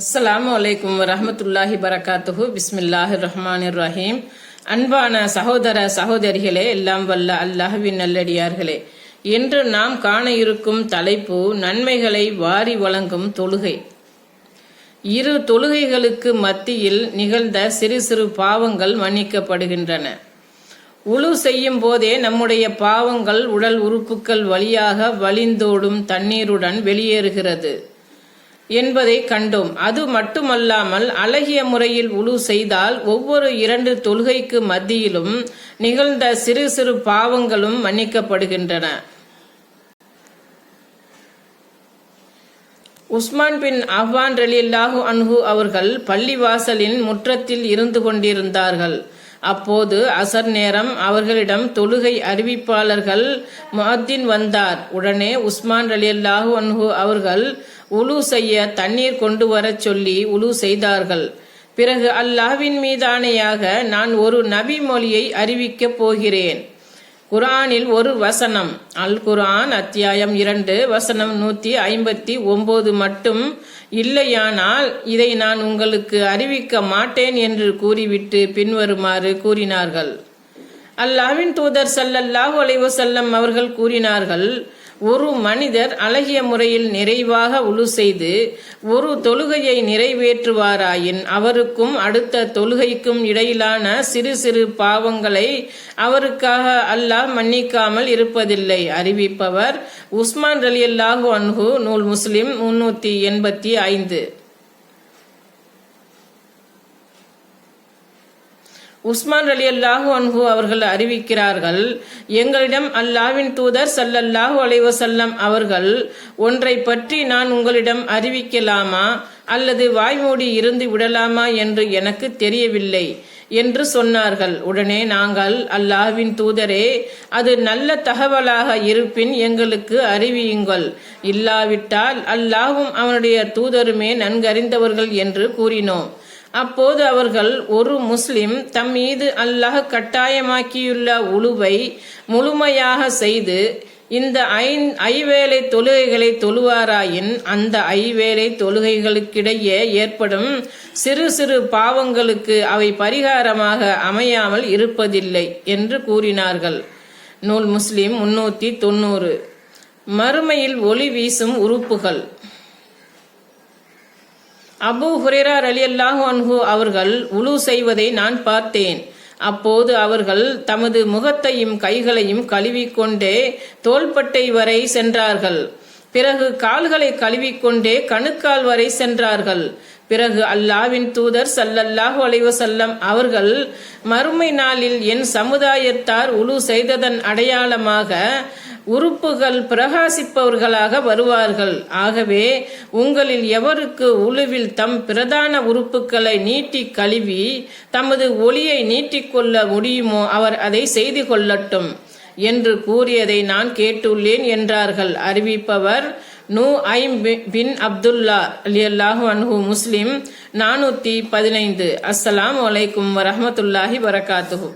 அஸ்லாம் அலைக்கும் வரஹமத்துல்லாஹி பரகாத்துஹு பிஸ்மில்லாஹி ரஹ்மான் ரஹீம் அன்பான சகோதர சகோதரிகளே எல்லாம் வல்ல அல்லாஹுவின் நல்லடியார்களே. இன்று நாம் காண இருக்கும் தலைப்பு நன்மைகளை வாரி வழங்கும் தொழுகை. இரு தொழுகைகளுக்கு மத்தியில் நிகழ்ந்த சிறு சிறு பாவங்கள் மன்னிக்கப்படுகின்றன. உழு செய்யும் போதே நம்முடைய பாவங்கள் உடல் உறுப்புகள் வழியாக வழிந்தோடும் தண்ணீருடன் வெளியேறுகிறது. என்பதை கண்டோம். அது மட்டுமல்லாமல் அழகிய முறையில் உழு செய்தால் ஒவ்வொரு இரண்டு தொழுகைக்கு மத்தியிலும் நிகழ்ந்த சிறு சிறு பாவங்களும் மன்னிக்கப்படுகின்றன. உஸ்மான் பின் அஹ்வான் ரலியல்லாஹு அன்ஹு அவர்கள் பள்ளிவாசலின் முற்றத்தில் இருந்து கொண்டிருந்தார்கள். அப்போது அசர் நேரம் அவர்களிடம் தொழுகை அறிவிப்பாளர்கள் முஹத்தின் வந்தார். உடனே உஸ்மான் ரலியல்லாஹு அன்ஹு அவர்கள் உலு செய்ய தண்ணீர் கொண்டு வரச் சொல்லி உலு செய்தார்கள். பிறகு அல்லாஹ்வின் மீதானையாக நான் ஒரு நபி மொழியை அறிவிக்கப் போகிறேன். குரானில் ஒரு வசனம். அல் குரான் அத்தியாயம் இரண்டு வசனம் நூத்தி ஐம்பத்தி ஒன்பது மட்டும் இல்லையானால் இதை நான் உங்களுக்கு அறிவிக்க மாட்டேன் என்று கூறிவிட்டு பின்வருமாறு கூறினார்கள். அல்லாவின் தூதர் சல்லல்லாஹு அலைவசல்லம் அவர்கள் கூறினார்கள் ஒரு மனிதர் அழகிய முறையில் நிறைவாக உழு செய்து ஒரு தொழுகையை நிறைவேற்றுவாராயின் அவருக்கும் அடுத்த தொழுகைக்கும் இடையிலான சிறு சிறு பாவங்களை அவருக்காக அல்லாஹ் மன்னிக்காமல் இருப்பதில்லை. அறிவிப்பவர் உஸ்மான் ரலியல்லாஹு அன்ஹு நூல் முஸ்லிம் முன்னூத்தி எண்பத்தி ஐந்து. உஸ்மான் அலி அல்லாஹு அன்ஹு அவர்கள் அறிவிக்கிறார்கள் எங்களிடம் அல்லாவின் தூதர் சல்லல்லாஹு அலைவசல்லம் அவர்கள் ஒன்றை பற்றி நான் உங்களிடம் அறிவிக்கலாமா? அல்லது வாய்மூடி இருந்து விடலாமா என்று எனக்கு தெரியவில்லை என்று சொன்னார்கள். உடனே நாங்கள் அல்லாஹ்வின் தூதரே அது நல்ல தகவலாக இருப்பின் எங்களுக்கு அறிவியுங்கள். இல்லாவிட்டால் அல்லாஹும் அவனுடைய தூதருமே நன்கறிந்தவர்கள் என்று கூறினோம். அப்போது அவர்கள் ஒரு முஸ்லிம் தம் மீது அல்லாஹ் கட்டாயமாக்கியுள்ள உழுவை முழுமையாக செய்து இந்த ஐவேளை தொழுகைகளை தொழுவாராயின் அந்த ஐவேளை தொழுகைகளுக்கிடையே ஏற்படும் சிறு சிறு பாவங்களுக்கு அவை பரிகாரமாக அமையாமல் இருப்பதில்லை என்று கூறினார்கள். நூல் முஸ்லிம் முன்னூத்தி தொண்ணூறு. மறுமையில் ஒளி வீசும் உறுப்புகள். அபு ஹுரேரா அலி அல்லாஹு அன்ஹு அவர்கள் உழு செய்வதை நான் பார்த்தேன். அப்போது அவர்கள் தமது முகத்தையும் கைகளையும் கழுவிக்கொண்டே தோள்பட்டை வரை சென்றார்கள். பிறகு கால்களை கழுவிக்கொண்டே கணுக்கால் வரை சென்றார்கள். பிறகு அல்லாவின் தூதர் சல்லல்லாஹு அலைவசல்லம் அவர்கள் மறுமை நாளில் என் சமுதாயத்தார் உழு செய்ததன் அடையாளமாக உறுப்புகள் பிரகாசிப்பவர்களாக வருவார்கள். ஆகவே உங்களில் எவருக்கு உழுவில் தம் பிரதான உறுப்புகளை நீட்டி கழுவி தமது ஒளியை நீட்டிக்கொள்ள முடியுமோ அவர் அதை செய்து கொள்ளட்டும் என்று கூறியதை நான் கேட்டுள்ளேன் என்றார்கள். அறிவிப்பவர் நூ ஐம் பின் அப்துல்லா அலி அல்லாஹு அன்ஹு முஸ்லிம் நானூத்தி பதினைந்து. அஸ்ஸலாம் வலைக்கும் வரமத்துல்லாஹி வரகாத்துஹூ.